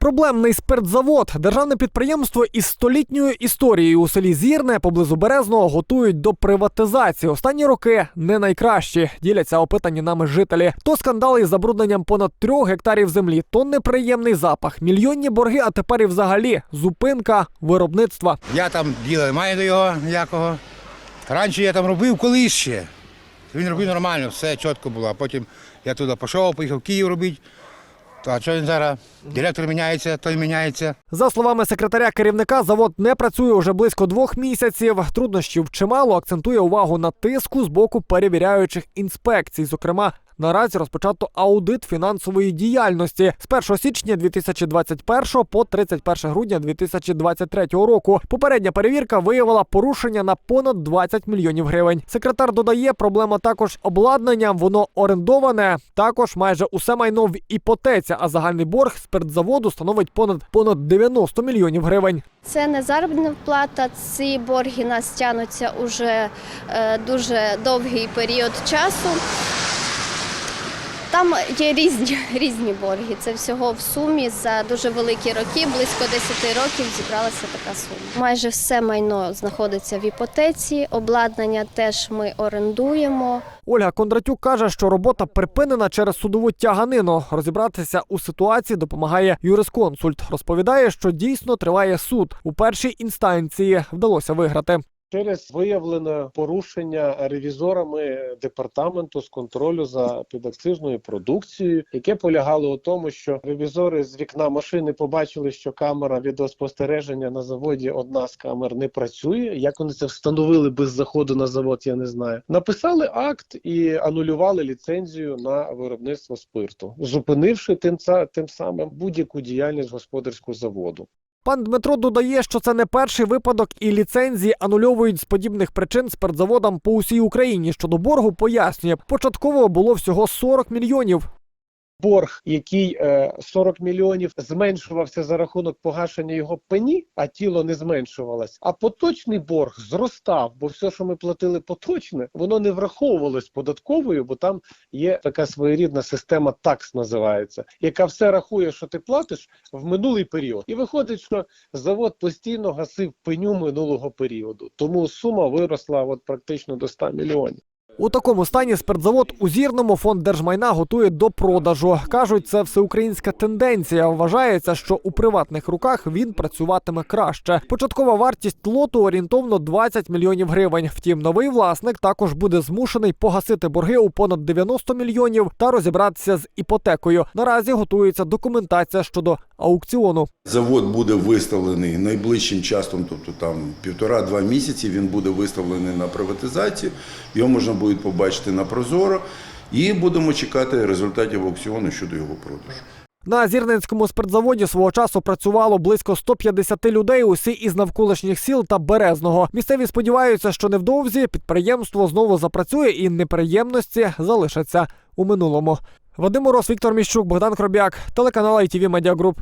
Проблемний спиртзавод, державне підприємство із столітньою історією у селі Зірне поблизу Березного готують до приватизації. Останні роки не найкращі. Діляться опитані нами жителі. То скандали із забрудненням понад трьох гектарів землі, то неприємний запах, мільйонні борги, а тепер і взагалі зупинка виробництва. Я там діла не маю до його ніякого. Раніше я там робив колись ще. Він робив нормально, все чітко було. А потім я туди пішов, поїхав в Київ робити. То, а що він зараз? Директор міняється, той міняється. За словами секретаря керівника, завод не працює уже близько двох місяців. Труднощів чимало акцентує увагу на тиску з боку перевіряючих інспекцій. Зокрема, наразі розпочато аудит фінансової діяльності з 1 січня 2021 по 31 грудня 2023 року. Попередня перевірка виявила порушення на понад 20 мільйонів гривень. Секретар додає, проблема також обладнанням. Воно орендоване. Також майже усе майно в іпотеці, а загальний борг спиртзаводу становить понад понад 90 мільйонів гривень. Це не заробітна плата. Ці борги нас тягнуться уже е, дуже довгий період часу. Там є різні, різні борги. Це всього в сумі за дуже великі роки, близько 10 років зібралася така сума. Майже все майно знаходиться в іпотеці, обладнання теж ми орендуємо. Ольга Кондратюк каже, що робота припинена через судову тяганину. Розібратися у ситуації допомагає юрисконсульт. Розповідає, що дійсно триває суд. У першій інстанції вдалося виграти. Через виявлене порушення ревізорами департаменту з контролю за підакцизною продукцією, яке полягало у тому, що ревізори з вікна машини побачили, що камера відеоспостереження на заводі одна з камер не працює. Як вони це встановили без заходу на завод, я не знаю. Написали акт і анулювали ліцензію на виробництво спирту, зупинивши тим, тим самим будь-яку діяльність господарського заводу. Пан Дмитро додає, що це не перший випадок, і ліцензії анульовують з подібних причин спиртзаводам по усій Україні. Щодо боргу пояснює, початково було всього 40 мільйонів. Борг, який е, 40 мільйонів зменшувався за рахунок погашення його пені, а тіло не зменшувалось. А поточний борг зростав, бо все, що ми платили поточне, воно не враховувалось податковою, бо там є така своєрідна система такс називається, яка все рахує, що ти платиш в минулий період. І виходить, що завод постійно гасив пеню минулого періоду. Тому сума виросла от практично до 100 мільйонів. У такому стані спиртзавод у Зірному фонд держмайна готує до продажу. Кажуть, це всеукраїнська тенденція. Вважається, що у приватних руках він працюватиме краще. Початкова вартість лоту орієнтовно 20 мільйонів гривень. Втім, новий власник також буде змушений погасити борги у понад 90 мільйонів та розібратися з іпотекою. Наразі готується документація щодо аукціону. Завод буде виставлений найближчим часом, тобто там півтора-два місяці. Він буде виставлений на приватизацію. Його можна буде побачити на Прозоро, і будемо чекати результатів аукціону щодо його продажу. На Зірненському спиртзаводі свого часу працювало близько 150 людей, усі із навколишніх сіл та Березного. Місцеві сподіваються, що невдовзі підприємство знову запрацює і неприємності залишаться у минулому. Вадим Мороз, Віктор Міщук, Богдан Кробяк, телеканал ITV Media Group.